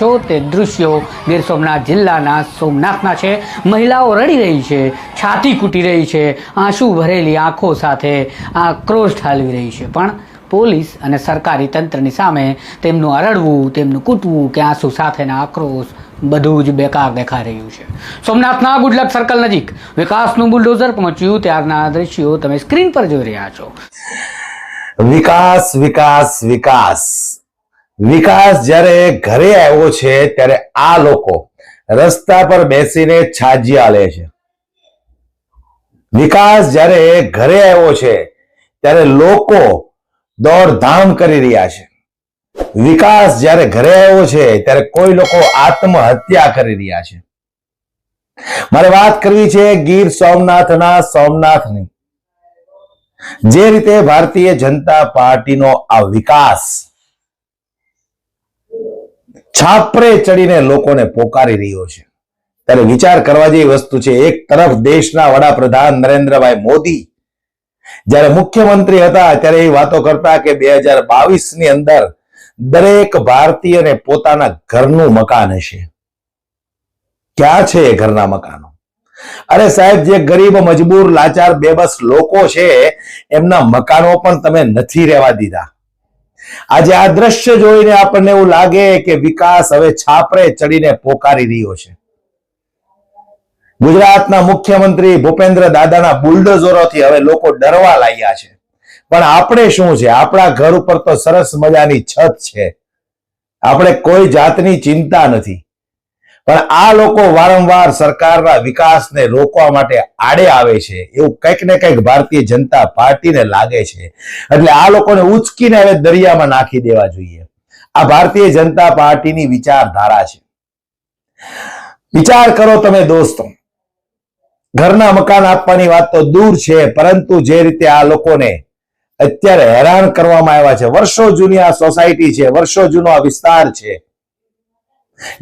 છો તે દૃશ્યો ગીર સોમનાથ જિલ્લાના સોમનાથના છે. મહિલાઓ રડી રહી છે, છાતી કૂટી રહી છે, આંસુ ભરેલી આંખો સાથે આક્રોશ ઠાલવી રહી છે. પણ પોલીસ અને સરકારી તંત્રની સામે તેમનું અરડવું, તેમનું કૂટવું કે આંસુ સાથેના આક્રોશ બધું જ બેકાર દેખાઈ રહ્યું છે. સોમનાથના ગુડલક સર્કલ નજીક વિકાસનું બુલડોઝર પહોંચ્યું. ત્યારના દ્રશ્યો તમે સ્ક્રીન પર જોઈ રહ્યા છો. વિકાસ વિકાસ વિકાસ. વિકાસ જ્યારે ઘરે આવ્યો છે, ત્યારે આ લોકો રસ્તા પર બેસીને છાજિયા લે છે. વિકાસ જ્યારે ઘરે આવ્યો છે, ત્યારે લોકો દોડધામ કરી રહ્યા છે. વિકાસ જ્યારે ઘરે આવ્યો છે, ત્યારે કોઈ લોકો આત્મહત્યા કરી રહ્યા છે. મારે વાત કરવી છે ગીર સોમનાથના સોમનાથની. જે રીતે ભારતીય જનતા પાર્ટીનો આ વિકાસ છાપરે ચડીને લોકોને પોકારી રહ્યો છે. ત્યારે વિચાર કરવા જેવી વસ્તુ છે, એક તરફ દેશના વડાપ્રધાન નરેન્દ્રભાઈ મોદી જ્યારે મુખ્યમંત્રી હતા ત્યારે એ વાતો કરતા કે બે હજાર બાવીસની અંદર દરેક ભારતીયને પોતાના ઘરનું મકાન હશે. ક્યાં છે એ ઘરના મકાનો? અરે સાહેબ, જે ગરીબ, મજબૂર, લાચાર, બેબસ લોકો છે, એમના મકાનો પણ તમે નથી રહેવા દીધા. આજે આ દ્રશ્ય જોઈને આપણને એવું લાગે કે વિકાસ હવે છાપરે ચડીને પોકારી રહ્યો છે. ગુજરાતના મુખ્યમંત્રી ભૂપેન્દ્ર દાદાના બુલડોઝરોથી હવે લોકો ડરવા લાગ્યા છે. પણ આપણે શું છે? આપણા ઘર ઉપર તો સરસ મજાની છત છે. આપણે કોઈ જાતની ચિંતા નથી. પણ આ લોકો વારંવાર સરકારના વિકાસને રોકવા માટે આડે આવે છે. એવું કંઈક ને કંઈક ભારતીય જનતા પાર્ટીને લાગે છે. એટલે આ લોકોને ઉચકીને હવે દરિયામાં નાખી દેવા જોઈએ. આ ભારતીય જનતા પાર્ટીની વિચારધારા છે. વિચાર કરો તમે દોસ્તો. ઘરના મકાન આપવાની વાત તો દૂર છે, પરંતુ જે રીતે આ લોકોને અત્યારે હેરાન કરવામાં આવ્યા છે. વર્ષો જૂની આ સોસાયટી છે, વર્ષો જૂનો આ વિસ્તાર છે.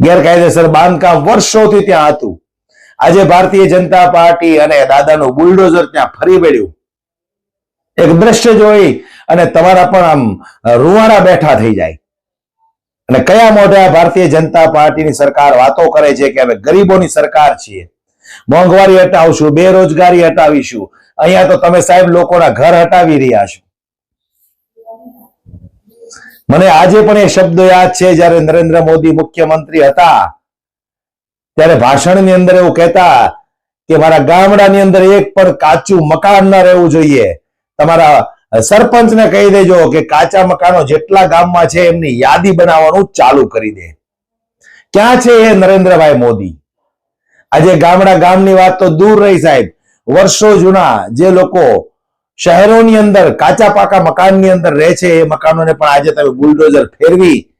ગેરકાયદેસર બાંધકામ વર્ષોથી ત્યાં હતું. આજે ભારતીય જનતા પાર્ટી અને દાદાનું બુલડોઝર ત્યાં ફરી વળ્યું. એક દ્રશ્ય જોઈ અને તમારા પણ આમ રૂવાડા બેઠા થઈ જાય. અને કયા મોઢા ભારતીય જનતા પાર્ટીની સરકાર વાતો કરે છે કે અમે ગરીબોની સરકાર છીએ? મોંઘવારી હટાવશું, બેરોજગારી હટાવીશું. અહીંયા તો તમે સાહેબ લોકોના ઘર હટાવી રહ્યા છો. મને આજે પણ એ શબ્દો યાદ છે, જ્યારે નરેન્દ્ર મોદી મુખ્યમંત્રી હતા, ત્યારે ભાષણની અંદર એવું કહેતા કે મારા ગામડાની અંદર એક પણ કાચું મકાન ન રહેવું જોઈએ. તમારા સરપંચને કહી દેજો કે કાચા મકાનો જેટલા ગામમાં છે, એમની યાદી બનાવવાનું ચાલુ કરી દે. ક્યાં છે એ નરેન્દ્રભાઈ મોદી? આજે ગામડા ગામની વાત તો દૂર રહી સાહેબ. વર્ષો જૂના જે લોકો શહેરોની અંદર કાચા પાકા મકાનની અંદર રહે છે, એ મકાનોને પણ આજે તમે બુલડોઝર ફેરવી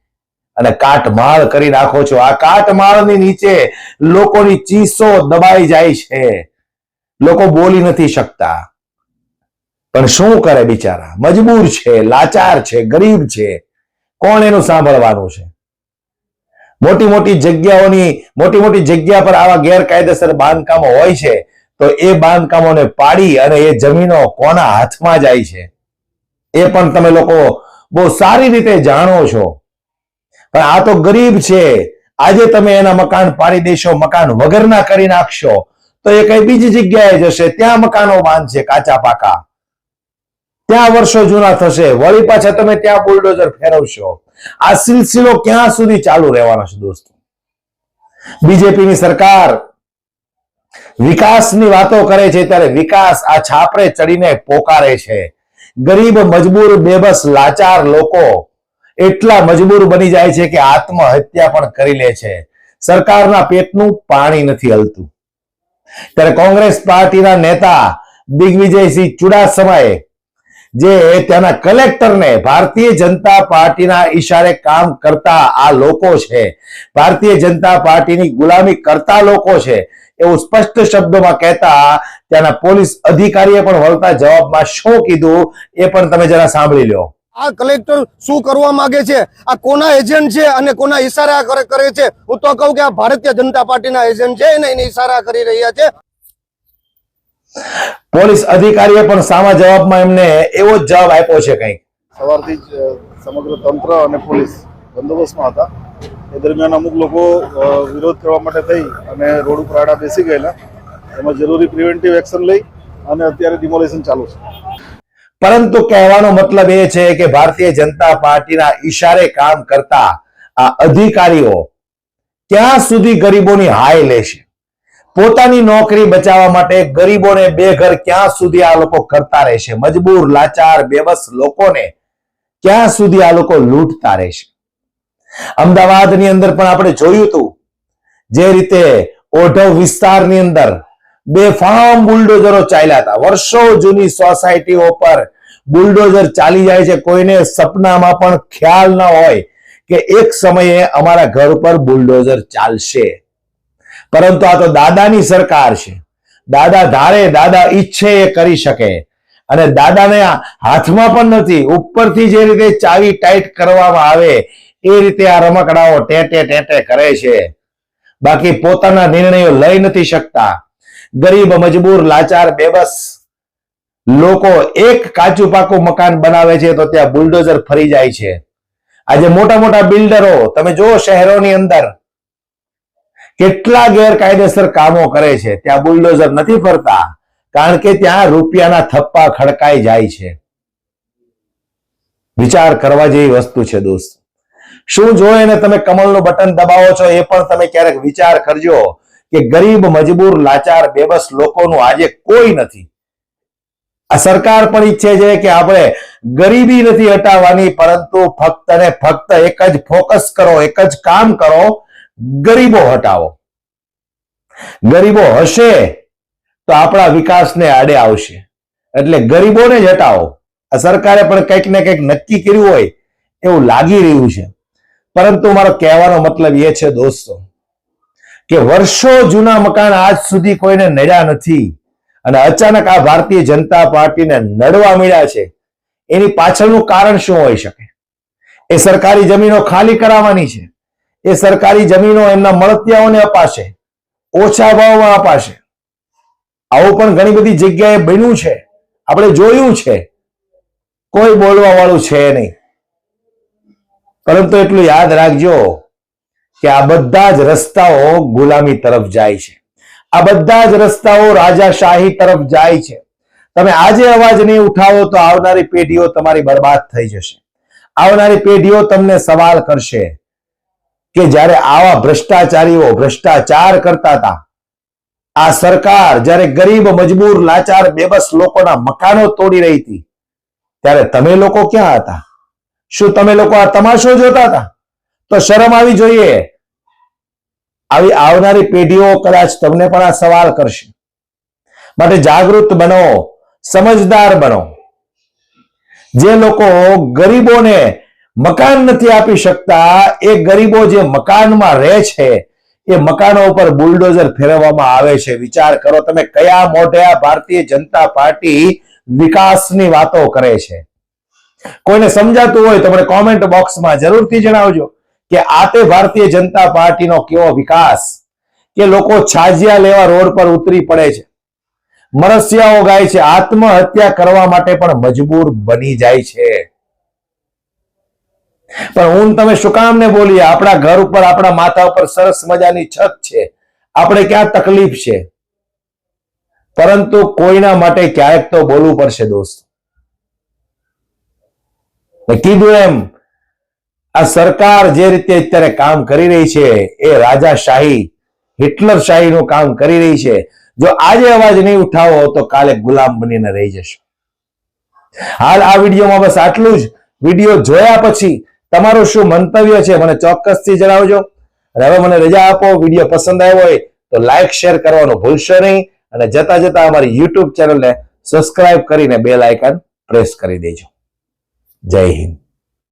અને કાટમાળ કરી નાખો છો. આ કાટમાળની નીચે લોકોની ચીસો દબાઈ જાય છે. લોકો બોલી નથી શકતા. પણ શું કરે બિચારા? મજબૂર છે, લાચાર છે, ગરીબ છે. કોણ એનું સાંભળવાનું છે? મોટી મોટી જગ્યાઓની, મોટી મોટી જગ્યા પર આવા ગેરકાયદેસર બાંધકામો હોય છે. તો એ બાંધકામોને પાડી અને એ જમીનો કોના હાથમાં જાય છે? એ પણ તમે લોકો બહુ સારી રીતે જાણો છો. પણ આ તો ગરીબ છે. આજે તમે એના મકાન પાડી દેશો, મકાન વગરના કરી નાખશો, તો એ કઈ બીજી જગ્યાએ જશે? ત્યાં મકાનો બાંધશે કાચા પાકા. ત્યાં વર્ષો જૂના થશે. વળી પાછા તમે ત્યાં બુલડોઝર ફેરવશો. આ સિલસિલો ક્યાં સુધી ચાલુ રહેવાનો છે દોસ્તો? બીજેપીની સરકાર વિકાસની વાતો કરે છે ત્યારે વિકાસ આ છાપરે ચડીને પોકારે છે. ગરીબ, મજબૂર, બેબસ, લાચાર લોકો એટલા મજબૂર બની જાય છે કે આત્મહત્યા પણ કરી લે છે. સરકારના પેટનું પાણી નથી હલતું. ત્યારે કોંગ્રેસ પાર્ટીના નેતા દિગ્વિજયસિંહ ચુડાસમાએ જે ત્યાંના કલેક્ટરને ભારતીય જનતા પાર્ટીના ઈશારે કામ કરતા આ લોકો છે, ભારતીય જનતા પાર્ટીની ગુલામી કરતા લોકો છે એવું સ્પષ્ટ શબ્દોમાં કહેતા ત્યાંના પોલીસ અધિકારીએ પણ વળતા જવાબમાં શું કીધું એ પણ તમે જરા સાંભળી લો. આ કલેક્ટર શું કરવા માંગે છે? આ કોના એજન્ટ છે અને કોના ઈશારા કરે કરે છે? હું તો કહું કે આ ભારતીય જનતા પાર્ટીના એજન્ટ છે એને એને ઈશારા કરી રહ્યા છે. પોલીસ અધિકારીએ પણ સામા જવાબમાં એમને એવો જ જવાબ આપ્યો છે કંઈક. સવારથી જ સમગ્ર તંત્ર અને પોલીસ બંદોબસ્તમાં હતા. એ દરમિયાન અમુક લોકો વિરોધ કરવા માટે થઈ અને રોડ ઉપર આડા બેસી ગયેલા. એમાં જરૂરી પ્રિવેન્ટિવ એક્શન લઈ અને અત્યારે ડિમોલેશન ચાલુ છે. પરંતુ કહેવાનો મતલબ એ છે કે ભારતીય જનતા પાર્ટીના ઈશારે કામ કરતા આ અધિકારીઓ ક્યાં સુધી ગરીબોની હાય લેશે? પોતાની નોકરી બચાવવા માટે ગરીબોને બેઘર ક્યાં સુધી આ લોકો કરતા રહેશે? મજબૂર, લાચાર, બેબસ લોકોને ક્યાં સુધી આ લોકો લૂંટતા રહેશે? અમદાવાદની અંદર પણ આપણે જોયું હતું જે રીતે ઓઢવ વિસ્તારની અંદર બે ફાર્મ બુલડોઝરો ચાલ્યા હતા. વર્ષો જૂની સોસાયટીઓ પર બુલડોઝર ચાલી જાય છે. કોઈને સપનામાં પણ ખ્યાલ ન હોય કે એક સમયે અમારા ઘર પર બુલડોઝર ચાલશે. પરંતુ આ તો દાદાની સરકાર છે. દાદા ધારે, દાદા ઈચ્છે એ કરી શકે. અને દાદાને હાથમાં પણ નથી. ઉપરથી જે રીતે ચાવી ટાઈટ કરવામાં આવે એ રીતે આ રમકડાઓ ટેટે ટેટે કરે છે. બાકી પોતાના નિર્ણયો લઈ નથી શકતા. ગરીબ, મજબૂર, લાચાર, બેબસ લોકો એક કાચું પાકું મકાન બનાવે છે તો ત્યાં બુલડોઝર ફરી જાય છે. આજે મોટા મોટા બિલ્ડરો, તમે જુઓ શહેરોની અંદર, કેટલા ગેરકાયદેસર કામો કરે છે. ત્યાં બુલડોઝર નથી ફરતા, કારણ કે ત્યાં રૂપિયાના થપ્પા ખડકાઈ જાય છે. વિચાર કરવા જેવી વસ્તુ છે દોસ્ત. શું જોઈને તમે કમળનું બટન દબાવો છો એ પણ તમે ક્યારેક વિચાર કરજો કે ગરીબ મજબૂર લાચાર બેબસ લોકોનું આજે કોઈ નથી. આ સરકાર પણ ઈચ્છે છે કે આપણે ગરીબી નથી હટાવવાની, પરંતુ ફક્ત ને ફક્ત એક જ ફોકસ કરો, એક જ કામ કરો, ગરીબો હટાવો. ગરીબો હશે તો આપણા વિકાસને આડે આવશે. એટલે ગરીબોને જ હટાવો. આ સરકારે પણ કંઈક ને કંઈક નક્કી કર્યું હોય એવું લાગી રહ્યું છે. પરંતુ મારો કહેવાનો મતલબ એ છે, દોસ્તો, કે વર્ષો જૂના મકાન આજ સુધી કોઈને નડ્યા નથી અને અચાનક આ ભારતીય જનતા પાર્ટીને નડવા મળ્યા છે. એની પાછળનું કારણ શું હોઈ શકે? એ સરકારી જમીનો ખાલી કરાવવાની છે? એ સરકારી જમીનો એમના મળતિયાઓને અપાશે? ઓછા ભાવમાં અપાશે? આવું પણ ઘણી બધી જગ્યાએ બન્યું છે. આપણે જોયું છે. કોઈ બોલવા વાળું છે નહીં. પરંતુ એટલું યાદ રાખજો કે આ બધા જ રસ્તાઓ ગુલામી તરફ જાય છે. આ બધા જ રસ્તાઓ રાજાશાહી તરફ જાય છે. તમે આજે અવાજ નહીં ઉઠાવો તો આવનારી પેઢીઓ તમારી બરબાદ થઈ જશે. આવનારી પેઢીઓ તમને સવાલ કરશે કે જ્યારે આવા ભ્રષ્ટાચારીઓ ભ્રષ્ટાચાર કરતા હતા, આ સરકાર જ્યારે ગરીબ, મજબૂર, લાચાર, બેબસ લોકોના મકાનો તોડી રહી હતી, ત્યારે તમે લોકો ક્યાં હતા? શું તમે લોકો આ તમાશો જોતા હતા? તો શરમ આવી જોઈએ. આવી આવનારી પેઢીઓ કદાચ તમને પણ આ સવાલ કરશે. માટે જાગૃત બનો, સમજદાર બનો. જે લોકો ગરીબોને મકાન નથી આપી શકતા, એ ગરીબો જે મકાનમાં રહે છે, એ મકાનો ઉપર બુલડોઝર ફેરવવામાં આવે છે. વિચાર કરો, તમે કયા મોઢે ભારતીય જનતા પાર્ટી વિકાસની વાતો કરે છે? કોઈને સમજાતું હોય તો મને કોમેન્ટ બોક્સમાં જરૂરથી જણાવજો કે આ તે ભારતીય જનતા પાર્ટીનો કેવો વિકાસ? કે લોકો છાજિયા લેવા રોડ પર ઉતરી પડે છે. મરસિયાઓ ગાય છે. આત્મહત્યા કરવા માટે પણ મજબૂર બની જાય છે. પણ હું તમે શું કામ ને બોલીએ? આપણા ઘર ઉપર, આપણા માથા ઉપર સરસ મજાની છત છે. આપણે ક્યાં તકલીફ છે? પરંતુ કોઈના માટે ક્યારેક તો બોલવું પડશે દોસ્ત. મેં કીધું એમ, આ સરકાર જે રીતે અત્યારે કામ કરી રહી છે, એ રાજાશાહી હિટલર શાહીનું કામ કરી રહી છે. જો આજે અવાજ નહીં ઉઠાવો તો કાલે ગુલામ બનીને રહી જશે. હાલ આ વિડીયોમાં બસ આટલું જ. વીડિયો જોયા પછી તમારું શું મંતવ્ય છે મને ચોક્કસથી જણાવજો. અને હવે મને રજા આપો, વીડિયો પસંદ આવ્યો હોય તો લાઈક, શેર કરવાનું ભૂલશો નહીં. અને જતા જતા અમારી યુટ્યુબ ચેનલને સબસ્ક્રાઇબ કરીને બેલ આઇકન પ્રેસ કરી દેજો. જય હિન્દ.